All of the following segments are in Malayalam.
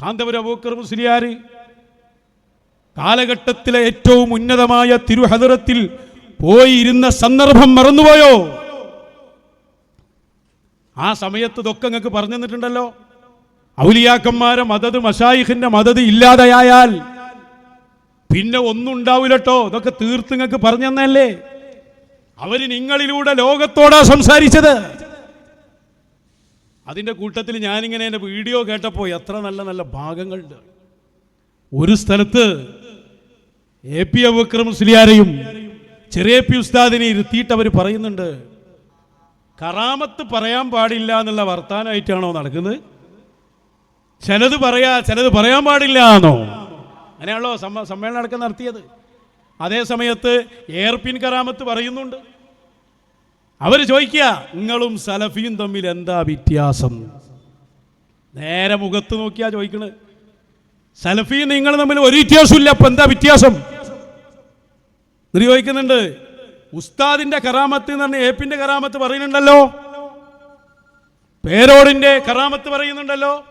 കാന്തപുര അബൂക്കർ മുസ്ലിയാർ കാലഘട്ടത്തിലെ ഏറ്റവും ഉന്നതമായ തിരുഹദറത്തിൽ പോയിരുന്ന സന്ദർഭം മറന്നുപോയോ? ആ സമയത്ത് ഇതൊക്കെ നിങ്ങൾക്ക് പറഞ്ഞു തന്നിട്ടുണ്ടല്ലോ. ഔലിയാക്കന്മാരെ മദത് മഷായിഖിന്റെ മദത് ഇല്ലാതെയായാൽ പിന്നെ ഒന്നും ഉണ്ടാവില്ലട്ടോ. ഇതൊക്കെ തീർത്ത് നിങ്ങൾക്ക് പറഞ്ഞു തന്നല്ലേ അവർ നിങ്ങളിലൂടെ ലോകത്തോടാ സംസാരിച്ചത്. അതിന്റെ കൂട്ടത്തിൽ ഞാനിങ്ങനെ എന്റെ വീഡിയോ കേട്ടപ്പോൾ എത്ര നല്ല നല്ല ഭാഗങ്ങളുണ്ട്. ഒരു സ്ഥലത്ത് എ പി അബുക്കർ മുസ്ലിയാരെയും ചെറിയ പി ഉസ്താദിനെ ഇരുത്തിയിട്ട് അവർ പറയുന്നുണ്ട് കറാമത്ത് പറയാൻ പാടില്ല എന്നുള്ള വർത്താനമായിട്ടാണോ നടക്കുന്നത്? ചിലത് പറയാ ചിലത് പറയാൻ പാടില്ല എന്നോ? അങ്ങനെയാണല്ലോ സമ്മേളനം അടക്കം നടത്തിയത്. അതേ സമയത്ത് എയർപിൻ കറാമത്ത് പറയുന്നുണ്ട്. അവർ ചോദിക്കുക നിങ്ങളും സലഫിയും തമ്മിൽ എന്താ വ്യത്യാസം? നേരെ മുഖത്ത് നോക്കിയാ ചോദിക്കണത്. സലഫിയും നിങ്ങൾ തമ്മിൽ ഒരു വ്യത്യാസമില്ല അപ്പൊ എന്താ വ്യത്യാസം? എന്നിട്ട് ചോദിക്കുന്നുണ്ട് ഉസ്താദിന്റെ കറാമത്ത് എന്ന് പറഞ്ഞ ഏപ്പിന്റെ കറാമത്ത് പറയുന്നുണ്ടല്ലോ? പേരോടിന്റെ കറാമത്ത് പറയുന്നുണ്ടല്ലോ?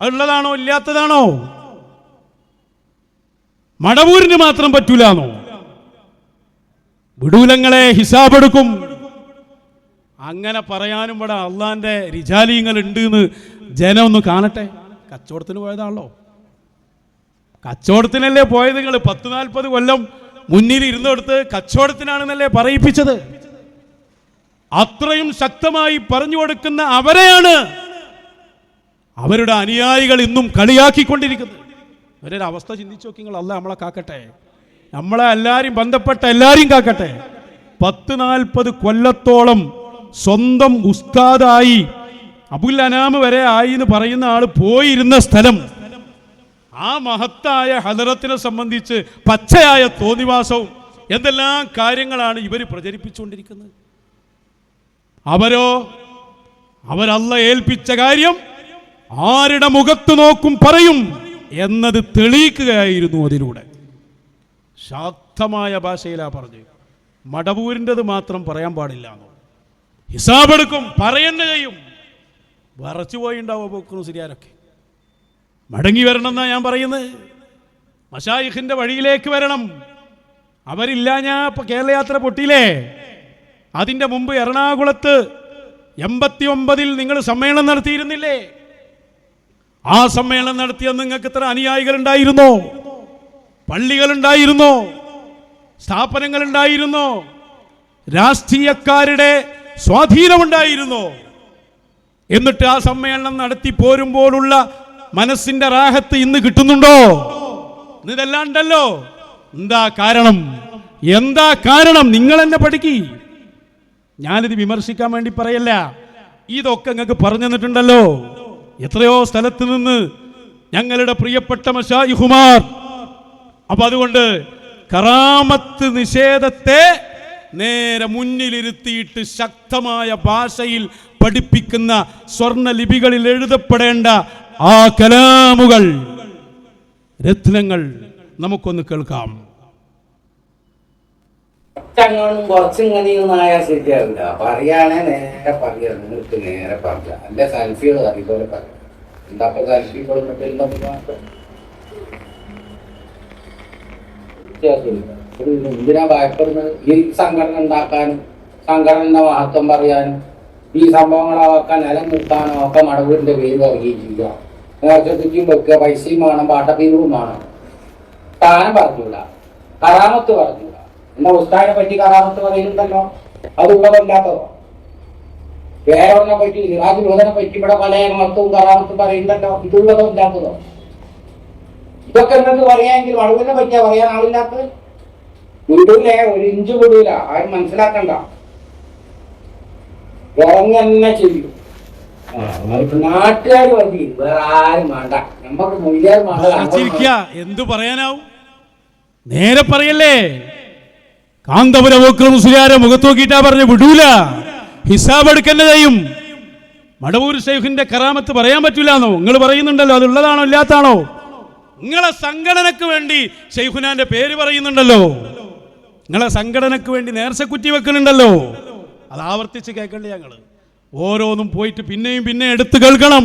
അതുള്ളതാണോ ഇല്ലാത്തതാണോ? മടവൂരിന് മാത്രം പറ്റൂലാന്നോ? വിടൂലങ്ങളെ ഹിസാബെടുക്കും. അങ്ങനെ പറയാനും ഇവിടെ അള്ളാന്റെ റിജാലിങ്ങൾ ഉണ്ട് എന്ന് ജനം ഒന്ന് കാണട്ടെ. കച്ചവടത്തിന് പോയതാണല്ലോ. കച്ചവടത്തിനല്ലേ പോയത് നിങ്ങൾ പത്ത് നാൽപ്പത് കൊല്ലം മുന്നിൽ ഇരുന്നെടുത്ത് കച്ചവടത്തിനാണെന്നല്ലേ പറയിപ്പിച്ചത്. അത്രയും ശക്തമായി പറഞ്ഞു കൊടുക്കുന്ന അവരെയാണ് അവരുടെ അനുയായികൾ ഇന്നും കളിയാക്കിക്കൊണ്ടിരിക്കുന്നത്. അവരുടെ അവസ്ഥ ചിന്തിച്ചു നോക്കി നിങ്ങൾ അല്ല നമ്മളെ കാക്കട്ടെ. നമ്മളെ എല്ലാവരും ബന്ധപ്പെട്ട എല്ലാവരും കാക്കട്ടെ. പത്ത് നാൽപ്പത് കൊല്ലത്തോളം സ്വന്തം ഉസ്താദായി അബുൽ അനാമ് വരെ ആയി എന്ന് പറയുന്ന ആൾ പോയിരുന്ന സ്ഥലം. ആ മഹത്തായ ഹലറത്തിനെ സംബന്ധിച്ച് പച്ചയായ തോന്നിവാസവും എന്തെല്ലാം കാര്യങ്ങളാണ് ഇവർ പ്രചരിപ്പിച്ചുകൊണ്ടിരിക്കുന്നത്? അവരോ? അവരല്ല ഏൽപ്പിച്ച കാര്യം ആരുടെ മുഖത്ത് നോക്കും പറയും എന്നത് തെളിയിക്കുകയായിരുന്നു അതിലൂടെ. ശാക്തമായ ഭാഷയിലാ പറഞ്ഞു മടവൂരിന്റെത് മാത്രം പറയാൻ പാടില്ല എന്നോ? ഹിസാബെടുക്കും പറയുന്ന ചെയ്യും. വറച്ചു പോയിണ്ടാവും പോക്കുന്നു ശരിയാരൊക്കെ മടങ്ങി വരണം എന്നാ ഞാൻ പറയുന്നത്. മഷായിഖിന്റെ വഴിയിലേക്ക് വരണം. അവരില്ല ഞാൻ ഇപ്പൊ കേരളയാത്ര പൊട്ടിയില്ലേ? അതിന്റെ മുമ്പ് എറണാകുളത്ത് എൺപത്തി ഒമ്പതിൽ നിങ്ങൾ സമ്മേളനം നടത്തിയിരുന്നില്ലേ? ആ സമ്മേളനം നടത്തിയ നിങ്ങൾക്ക് ഇത്ര അനുയായികൾ ഉണ്ടായിരുന്നോ പള്ളികൾ ഉണ്ടായിരുന്നോ സ്ഥാപനങ്ങൾ ഉണ്ടായിരുന്നോ രാഷ്ട്രീയക്കാരുടെ സ്വാധീനമുണ്ടായിരുന്നോ. എന്നിട്ട് ആ സമ്മേളനം നടത്തി പോരുമ്പോഴുള്ള മനസ്സിന്റെ റാഹത്ത് ഇന്ന് കിട്ടുന്നുണ്ടോ? ഇതല്ലാണ്ടല്ലോ എന്താ കാരണം? എന്താ കാരണം? നിങ്ങൾ എന്നെ പഠിക്കി. ഞാനിത് വിമർശിക്കാൻ വേണ്ടി പറയല്ല. ഇതൊക്കെ നിങ്ങൾക്ക് പറഞ്ഞു തന്നിട്ടുണ്ടല്ലോ. എത്രയോ സ്ഥലത്ത് നിന്ന് ഞങ്ങളുടെ പ്രിയപ്പെട്ട മഷായിഹുമാർ. അപ്പൊ അതുകൊണ്ട് കറാമത്ത് നിഷേധത്തെ നേരെ മുന്നിലിരുത്തിയിട്ട് ശക്തമായ ഭാഷയിൽ പഠിപ്പിക്കുന്ന സ്വർണ ലിപികളിൽ എഴുതപ്പെടേണ്ട ആ കലാമുകൾ രത്നങ്ങൾ നമുക്കൊന്ന് കേൾക്കാം. ചങ്ങാനും കുറച്ചിങ്ങനെയൊന്നായാൽ ശരിയാവില്ല. പറയാണേ നേരെ പറയാ നിങ്ങൾക്ക് നേരെ പറയാം എന്റെ സെൽഫികൾ അതുപോലെ പറയാം. എന്താ അപ്പൊ സെൽഫികൾ എന്തിനാ ഭയപ്പെടുന്നത്? ഈ സംഘടന ഉണ്ടാക്കാനും സംഘടനയുടെ മഹത്വം പറയാനും ഈ സംഭവങ്ങളാക്കാൻ നിലനിർത്താനോ ഒക്കെ മടവീടിന്റെ പേര് നൽകിയിട്ടില്ല നേർച്ചത്തിക്കും വെക്കുക. പൈസയും വേണം പാട്ടപ്പീരും വേണം. സ്ഥാനം പറഞ്ഞൂല. കറാമത്ത് പറഞ്ഞൂല. എന്നാ ഉസ്താദിനെ പറ്റി കറാമത്ത് പറയുന്നുണ്ടല്ലോ? അതുള്ളതല്ലാത്തതോ വേറെ ഒന്നെ പറ്റി സിറാജ് ലോധനെ പറ്റി ഇവിടെ പല മഹത്വവും കറാമത്തും പറയുന്നുണ്ടല്ലോ? ഇതുള്ളതോ ഇല്ലാത്തതോ? ഇതൊക്കെ എന്തെന്ന് പറയാമെങ്കിൽ വളവിനെ പറ്റിയാ പറയാൻ ആളില്ലാത്തത് വിടൂലേ ഒരു ഇഞ്ച് വിടൂല ആരും മനസ്സിലാക്കണ്ട. ഇറങ്ങന്നെ ചെയ്യും. നാട്ടുകാർ മതി വേറെ ആരും വേണ്ട. നമുക്ക് മുയ്യാർ എന്ത് എന്തു പറയാനാവും? നേരെ പറയല്ലേ? കാന്തപുര മുസ്ലിയാരെ മുഖത്ത് നോക്കിയിട്ടാ പറഞ്ഞു വിടൂല. ഹിസാബ് എടുക്കന്നെ ചെയ്യും. മടവൂർ ഷെയ്ഖിന്റെ കറാമത്ത് പറയാൻ പറ്റൂലെന്നോ? നിങ്ങൾ പറയുന്നുണ്ടല്ലോ അതുള്ളതാണോ ഇല്ലാത്താണോ നിങ്ങളെ സംഘടനക്ക് വേണ്ടി ഷെയ്ഖുനാന്റെ പേര് പറയുന്നുണ്ടല്ലോ. നിങ്ങളെ സംഘടനക്ക് വേണ്ടി നേർച്ച കുറ്റി വെക്കുന്നുണ്ടല്ലോ. അത് ആവർത്തിച്ച് കേൾക്കണ്ടേ ഞങ്ങൾ? ഓരോന്നും പോയിട്ട് പിന്നെയും പിന്നെ എടുത്തു കേൾക്കണം.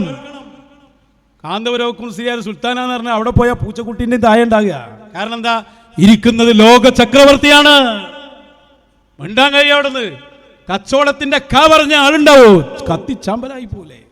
കാന്തപുരവക്കും സുൽത്താന സുൽത്താനാന്ന് പറഞ്ഞാൽ അവിടെ പോയ പൂച്ചക്കുട്ടിന്റെ ദായ ഉണ്ടാകുക. കാരണം എന്താ? ഇരിക്കുന്നത് ലോക ചക്രവർത്തിയാണ്. മിണ്ടാൻ കഴിയും കച്ചോളത്തിന്റെ ക പറഞ്ഞ ആളുണ്ടാവോ? കത്തിച്ചാമ്പലായി പോലെ.